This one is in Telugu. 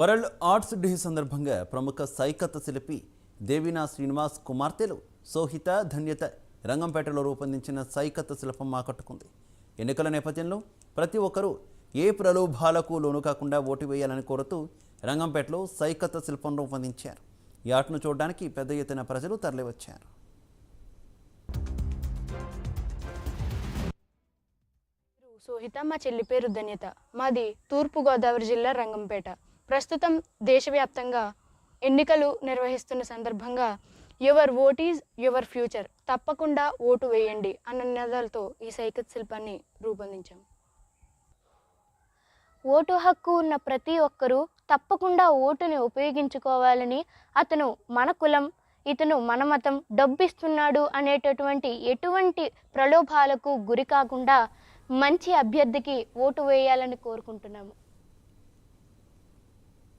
వరల్డ్ ఆర్ట్స్ డే సందర్భంగా ప్రముఖ సైకత్ శిల్పి దేవినా శ్రీనివాస్ కుమార్తెలు సోహిత ధన్యత రంగంపేటలో రూపొందించిన సైకత్ శిల్పం ఆకట్టుకుంది. ఎన్నికల నేపథ్యంలో ప్రతి ఒక్కరూ ఏ ప్రలోభాలకు లోను కాకుండా ఓటు వేయాలని కోరుతూ రంగంపేటలో సైకత్ శిల్పం రూపొందించారు. ఈ ఆటను చూడడానికి పెద్ద ఎత్తున ప్రజలు తరలివచ్చారు. సోహిత మా చెల్లి పేరు ధన్యత. మాది తూర్పుగోదావరి జిల్లా రంగంపేట. ప్రస్తుతం దేశవ్యాప్తంగా ఎన్నికలు నిర్వహిస్తున్న సందర్భంగా your vote is your future తప్పకుండా ఓటు వేయండి అన్న నినాదాలతో ఈ సైకత్ శిల్పాన్ని రూపొందించాం. ఓటు హక్కు ఉన్న ప్రతి ఒక్కరూ తప్పకుండా ఓటుని ఉపయోగించుకోవాలని అతను మన కులం ఇతను మన మతం డబ్బిస్తున్నాడు అనేటటువంటి ఎటువంటి ప్రలోభాలకు గురి కాకుండా మంచి అభ్యర్థికి ఓటు వేయాలని కోరుకుంటున్నాము.